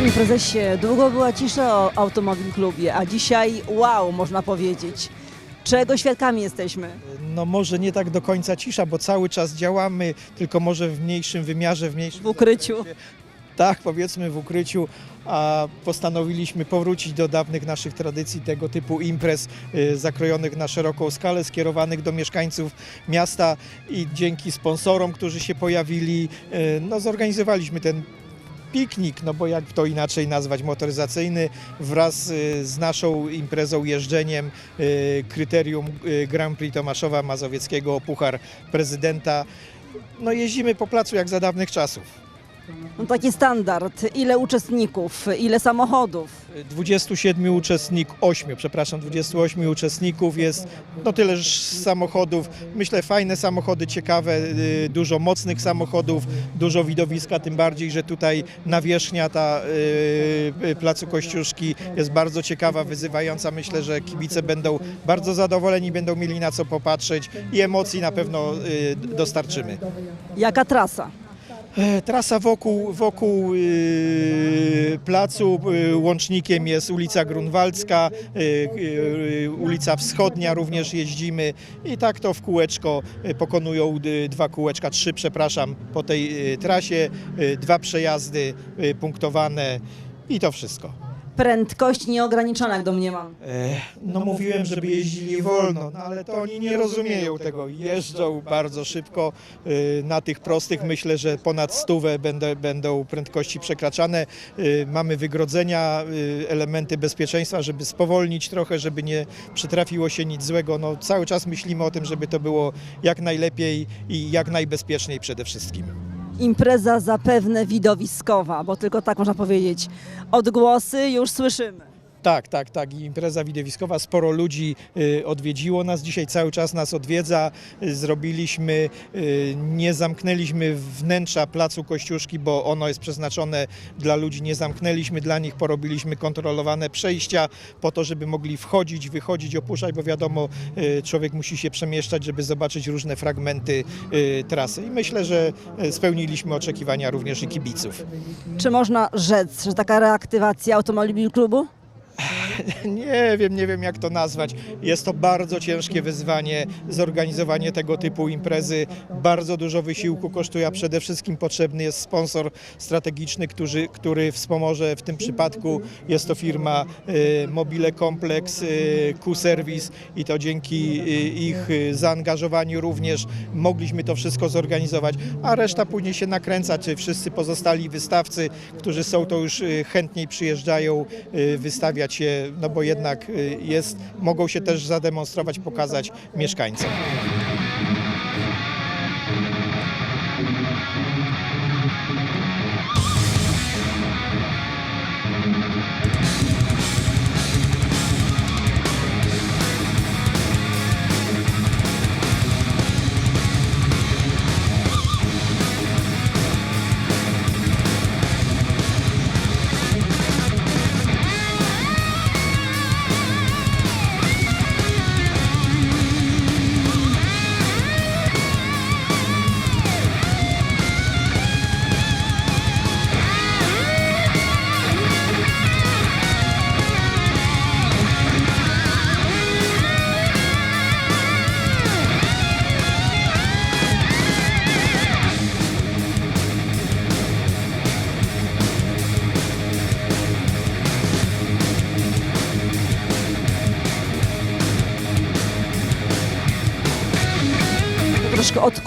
Panie prezesie, długo była cisza o Automobil Klubie, a dzisiaj wow, można powiedzieć. Czego świadkami jesteśmy? No może nie tak do końca cisza, bo cały czas działamy, tylko może w mniejszym wymiarze, w mniejszym... W ukryciu. Tak, powiedzmy w ukryciu, a postanowiliśmy powrócić do dawnych naszych tradycji, tego typu imprez y, zakrojonych na szeroką skalę, skierowanych do mieszkańców miasta i dzięki sponsorom, którzy się pojawili, y, no zorganizowaliśmy ten piknik, no bo jak to inaczej nazwać, motoryzacyjny wraz y, z naszą imprezą, jeżdżeniem, y, kryterium y, Grand Prix Tomaszowa Mazowieckiego Puchar Prezydenta. No jeździmy po placu jak za dawnych czasów. No taki standard. Ile uczestników, ile samochodów? 27 uczestników, 8, przepraszam, 28 uczestników jest, no tyleż samochodów, myślę fajne samochody, ciekawe, y, dużo mocnych samochodów, dużo widowiska, tym bardziej, że tutaj nawierzchnia ta y, y, Placu Kościuszki jest bardzo ciekawa, wyzywająca, myślę, że kibice będą bardzo zadowoleni, będą mieli na co popatrzeć i emocji na pewno y, dostarczymy. Jaka trasa? E, Trasa wokół, wokół y, placu y, łącznikiem jest ulica Grunwaldzka, y, ulica Wschodnia również jeździmy i tak to w kółeczko pokonują dwa kółeczka, trzy przepraszam, po tej trasie, dwa przejazdy punktowane i to wszystko. Prędkość nieograniczona, jak domniemam. E, No mówiłem, żeby jeździli wolno, no ale to oni nie rozumieją tego. Jeżdżą bardzo szybko y, na tych prostych. Myślę, że ponad stówę będę, będą prędkości przekraczane. Y, Mamy wygrodzenia, y, elementy bezpieczeństwa, żeby spowolnić trochę, żeby nie przytrafiło się nic złego. No, cały czas myślimy o tym, żeby to było jak najlepiej i jak najbezpieczniej przede wszystkim. Impreza zapewne widowiskowa, bo tylko tak można powiedzieć. Odgłosy już słyszymy. Tak, tak, tak. I impreza widowiskowa. Sporo ludzi y, odwiedziło nas. Dzisiaj cały czas nas odwiedza. Zrobiliśmy, y, nie zamknęliśmy wnętrza placu Kościuszki, bo ono jest przeznaczone dla ludzi. Nie zamknęliśmy dla nich. Porobiliśmy kontrolowane przejścia po to, żeby mogli wchodzić, wychodzić, opuszczać, bo wiadomo, y, człowiek musi się przemieszczać, żeby zobaczyć różne fragmenty trasy. I myślę, że spełniliśmy oczekiwania również i kibiców. Czy można rzec, że taka reaktywacja Automobil Klubu? Nie wiem, nie wiem jak to nazwać. Jest to bardzo ciężkie wyzwanie, zorganizowanie tego typu imprezy. Bardzo dużo wysiłku kosztuje, a przede wszystkim potrzebny jest sponsor strategiczny, który, który wspomoże w tym przypadku. Jest to firma y, Mobile Complex, y, Q-Service i to dzięki y, ich zaangażowaniu również mogliśmy to wszystko zorganizować, a reszta później się nakręca, czy wszyscy pozostali wystawcy, którzy są, to już chętniej przyjeżdżają wystawiać się, no bo jednak y, jest, mogą się też zademonstrować, pokazać mieszkańcom.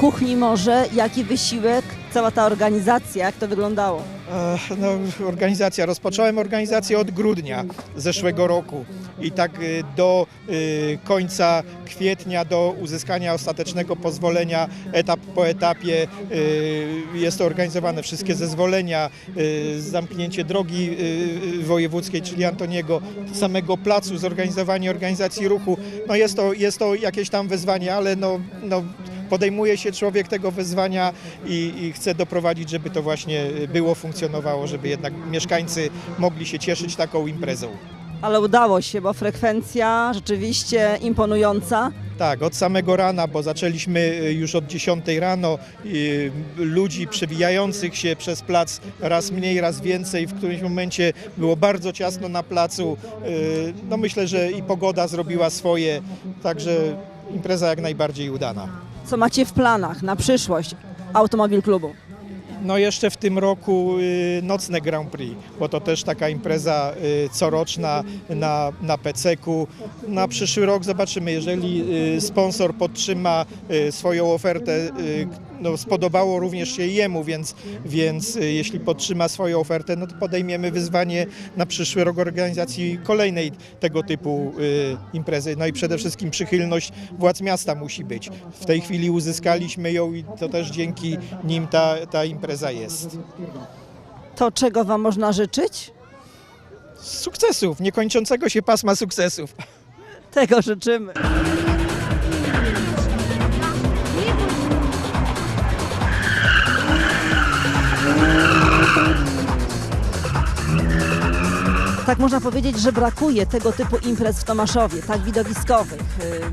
Kuchni może, jaki wysiłek, cała ta organizacja, jak to wyglądało? No, organizacja. Rozpocząłem organizację od grudnia zeszłego roku i tak y, do y, końca kwietnia, do uzyskania ostatecznego pozwolenia, etap po etapie y, jest to organizowane. Wszystkie zezwolenia, zamknięcie drogi wojewódzkiej, czyli Antoniego, samego placu, zorganizowanie organizacji ruchu. No jest to, jest to jakieś tam wyzwanie, ale no, no podejmuje się człowiek tego wyzwania i, i chce doprowadzić, żeby to właśnie było, funkcjonowało, żeby jednak mieszkańcy mogli się cieszyć taką imprezą. Ale udało się, bo frekwencja rzeczywiście imponująca. Tak, od samego rana, bo zaczęliśmy y, już od 10 rano, y, ludzi przewijających się przez plac raz mniej, raz więcej. W którymś momencie było bardzo ciasno na placu. Y, No myślę, że i pogoda zrobiła swoje, także impreza jak najbardziej udana. Co macie w planach na przyszłość Automobil Klubu? No jeszcze w tym roku y, nocne Grand Prix, bo to też taka impreza y, coroczna na, na PCK-u. Na przyszły rok zobaczymy, jeżeli y, sponsor podtrzyma swoją ofertę, no spodobało również się jemu, więc, więc y, jeśli podtrzyma swoją ofertę, no to podejmiemy wyzwanie na przyszły rok organizacji kolejnej tego typu y, imprezy. No i przede wszystkim przychylność władz miasta musi być. W tej chwili uzyskaliśmy ją i to też dzięki nim ta, ta impreza jest. To czego Wam można życzyć? Sukcesów, niekończącego się pasma sukcesów. Tego życzymy. Tak można powiedzieć, że brakuje tego typu imprez w Tomaszowie, tak widowiskowych. Ym,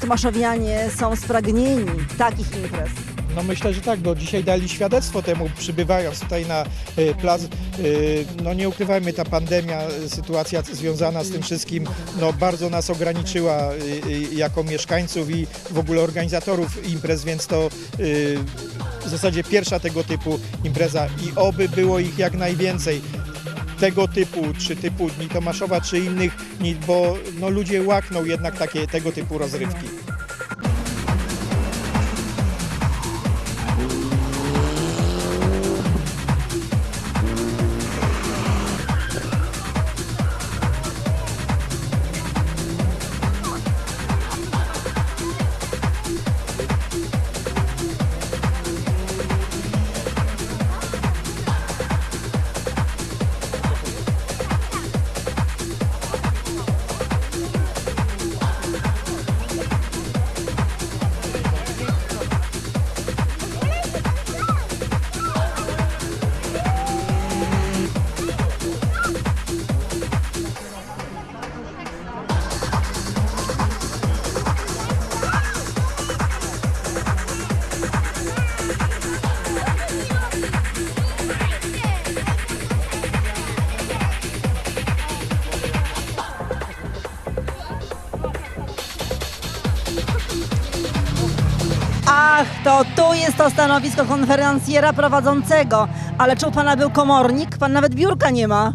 Tomaszowianie są spragnieni takich imprez. No myślę, że tak, bo dzisiaj dali świadectwo temu, przybywając tutaj na y, plac. Y, No nie ukrywajmy, ta pandemia, y, sytuacja związana z tym wszystkim, no bardzo nas ograniczyła y, y, jako mieszkańców i w ogóle organizatorów imprez, więc to y, w zasadzie pierwsza tego typu impreza i oby było ich jak najwięcej tego typu, czy typu Dni Tomaszowa, czy innych bo no, ludzie łakną jednak takie, tego typu rozrywki. To stanowisko konferencjera prowadzącego. Ale czy u pana był komornik? Pan nawet biurka nie ma.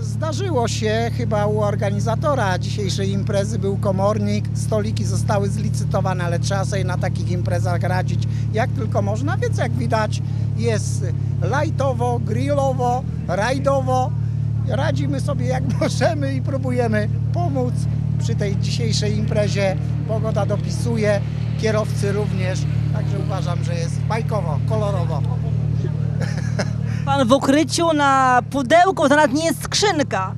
Zdarzyło się chyba u organizatora dzisiejszej imprezy był komornik, stoliki zostały zlicytowane, ale trzeba sobie na takich imprezach radzić jak tylko można, więc jak widać jest lajtowo, grillowo, rajdowo. Radzimy sobie jak możemy i próbujemy pomóc przy tej dzisiejszej imprezie. Pogoda dopisuje, kierowcy również, także uważam, że jest bajkowo, kolorowo. Pan w ukryciu na pudełku, to nawet nie jest skrzynka.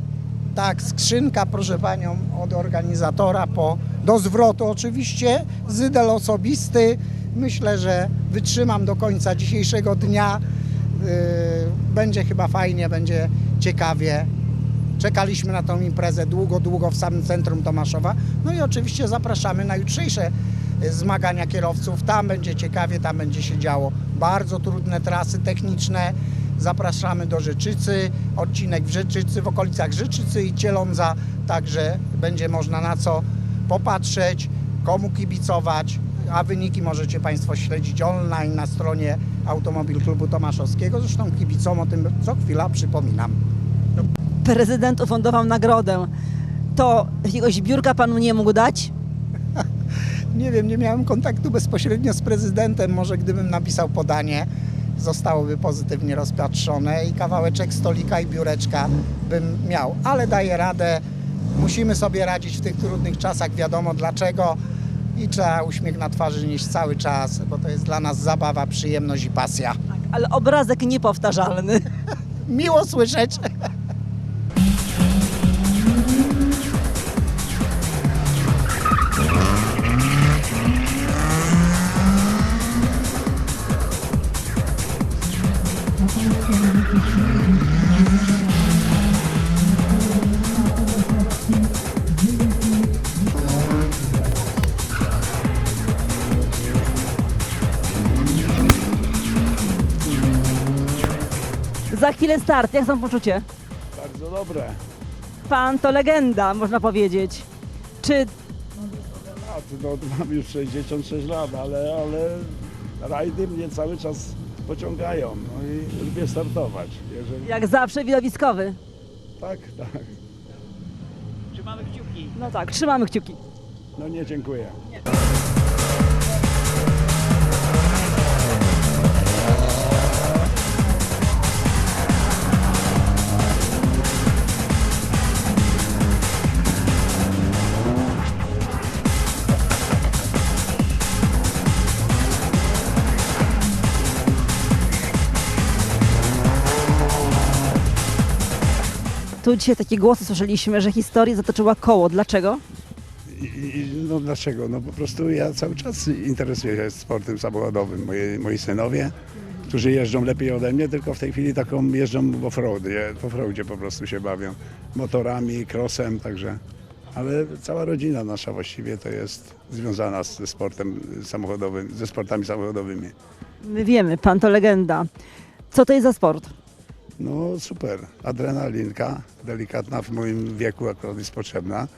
Tak, skrzynka, proszę panią, od organizatora po, do zwrotu oczywiście, zydel osobisty. Myślę, że wytrzymam do końca dzisiejszego dnia. Yy, będzie chyba fajnie, będzie ciekawie. Czekaliśmy na tą imprezę długo, długo w samym centrum Tomaszowa. No i oczywiście zapraszamy na jutrzejsze zmagania kierowców. Tam będzie ciekawie, tam będzie się działo. Bardzo trudne trasy techniczne. Zapraszamy do Rzeczycy, odcinek w Rzeczycy, w okolicach Rzeczycy i Cielądza, także będzie można na co popatrzeć, komu kibicować, a wyniki możecie Państwo śledzić online na stronie Automobil Klubu Tomaszowskiego. Zresztą kibicom o tym co chwila przypominam. Prezydent ufundował nagrodę. To jakiegoś biurka panu nie mógł dać? Nie wiem, nie miałem kontaktu bezpośrednio z prezydentem. Może gdybym napisał podanie, zostałoby pozytywnie rozpatrzone i kawałeczek stolika i biureczka bym miał. Ale daję radę. Musimy sobie radzić w tych trudnych czasach, wiadomo dlaczego. I trzeba uśmiech na twarzy nieść cały czas, bo to jest dla nas zabawa, przyjemność i pasja. Ale obrazek niepowtarzalny. Miło słyszeć. Chwilę start, jak są poczucie? Bardzo dobre. Pan to legenda, można powiedzieć. Czy A, no, mam już 66 lat, ale, ale rajdy mnie cały czas pociągają. No i lubię startować. Jeżeli... jak zawsze widowiskowy? Tak, tak. No tak, trzymamy kciuki. No nie, dziękuję. Tu dzisiaj takie głosy słyszeliśmy, że historię zatoczyła koło. Dlaczego? I, no dlaczego? No po prostu ja cały czas interesuję się sportem samochodowym. Moi, moi synowie, którzy jeżdżą lepiej ode mnie, tylko w tej chwili taką jeżdżą w offroadzie, w offroadzie po prostu się bawią. Motorami, crossem, także... Ale cała rodzina nasza właściwie to jest związana ze sportem samochodowym, ze sportami samochodowymi. My wiemy, pan to legenda. Co to jest za sport? No super, adrenalinka, delikatna w moim wieku akurat jest potrzebna.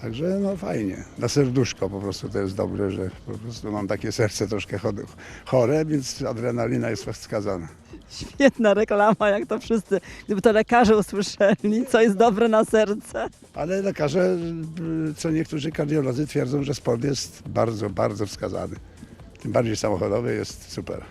Także no fajnie, na serduszko po prostu to jest dobre, że po prostu mam takie serce troszkę chore, więc adrenalina jest wskazana. Świetna reklama, jak to wszyscy. Gdyby to lekarze usłyszeli, co jest dobre na serce. Ale lekarze, co niektórzy kardiolodzy twierdzą, że sport jest bardzo, bardzo wskazany. Tym bardziej samochodowy jest super.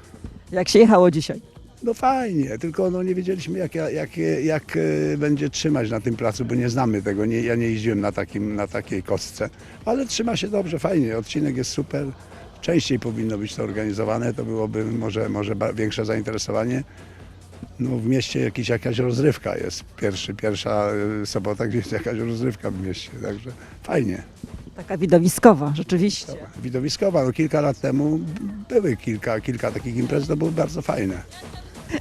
Jak się jechało dzisiaj? No fajnie, tylko no nie wiedzieliśmy jak, jak, jak e, będzie trzymać na tym placu, bo nie znamy tego. Nie, ja nie jeździłem na, takim, na takiej kostce, ale trzyma się dobrze, fajnie. Odcinek jest super. Częściej powinno być to organizowane, to byłoby może, może większe zainteresowanie. No w mieście jakiś, jakaś rozrywka jest. Pierwszy, pierwsza e, sobota gdzieś jakaś rozrywka w mieście, także fajnie. Taka widowiskowa, rzeczywiście. Widowiskowa, no kilka lat temu były kilka, kilka takich imprez, to były bardzo fajne.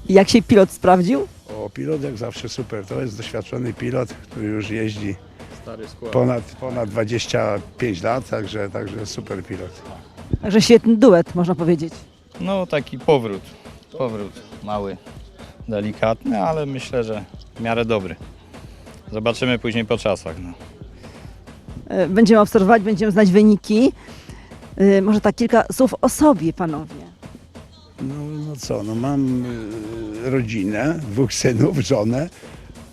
Jak się pilot sprawdził? O, pilot jak zawsze super. To jest doświadczony pilot, który już jeździ Stary skład. ponad, ponad 25 lat, także, także super pilot. Także świetny duet, można powiedzieć. No taki powrót. Powrót mały, delikatny, ale myślę, że w miarę dobry. Zobaczymy później po czasach. No. E, Będziemy obserwować, będziemy znać wyniki. E, Może tak kilka słów o sobie, panowie. No, no co, no mam y, rodzinę, dwóch synów, żonę,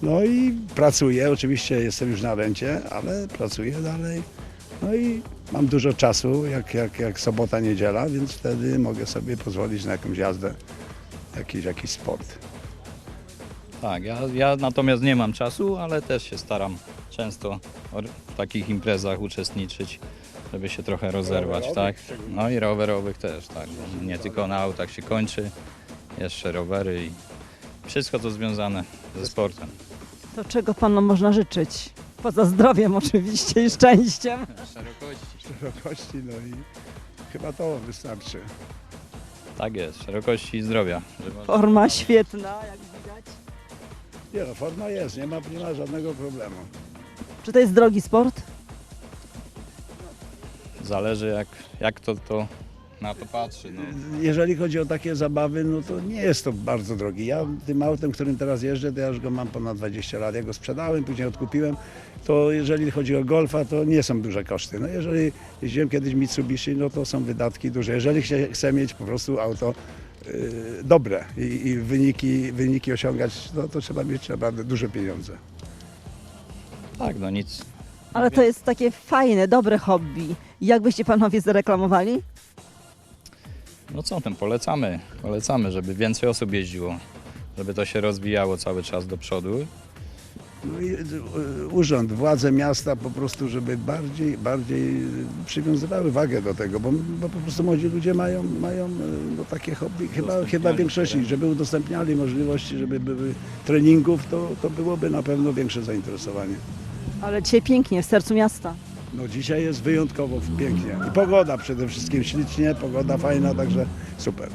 no i pracuję, oczywiście jestem już na rencie, ale pracuję dalej. No i mam dużo czasu, jak, jak, jak sobota, niedziela, więc wtedy mogę sobie pozwolić na jakąś jazdę, jakiś, jakiś sport. Tak, ja, ja natomiast nie mam czasu, ale też się staram często w takich imprezach uczestniczyć, żeby się trochę rozerwać, tak? No i rowerowych też, tak. Nie tylko na autach się kończy, jeszcze rowery i wszystko to związane ze sportem. To czego panom można życzyć? Poza zdrowiem oczywiście i szczęściem. Szerokości. szerokości, no i chyba to wystarczy. Tak jest, szerokości i zdrowia. żeby- Forma świetna, jak widać. Nie no, forma jest, nie ma, nie ma żadnego problemu. Czy to jest drogi sport? Zależy jak, jak to, to na to patrzy. No. Jeżeli chodzi o takie zabawy, no to nie jest to bardzo drogi. Ja tym autem, którym teraz jeżdżę, to ja już go mam ponad 20 lat. Ja go sprzedałem, później odkupiłem. To jeżeli chodzi o Golfa, to nie są duże koszty. No jeżeli jeździłem kiedyś Mitsubishi, no to są wydatki duże. Jeżeli się chce mieć po prostu auto yy, dobre i, i wyniki, wyniki osiągać, no to trzeba mieć naprawdę duże pieniądze. Tak, no nic. Ale to jest takie fajne, dobre hobby. Jak byście panowie zareklamowali? No co tym, polecamy, polecamy, żeby więcej osób jeździło, żeby to się rozwijało cały czas do przodu. No i, y, urząd, władze miasta po prostu, żeby bardziej, bardziej przywiązywały wagę do tego, bo, bo po prostu młodzi ludzie mają, mają y, no, takie hobby, chyba, chyba większości, żeby udostępniali możliwości, żeby były treningów, to, to byłoby na pewno większe zainteresowanie. Ale dzisiaj pięknie, w sercu miasta. No dzisiaj jest wyjątkowo pięknie. I pogoda przede wszystkim ślicznie, pogoda fajna, także super.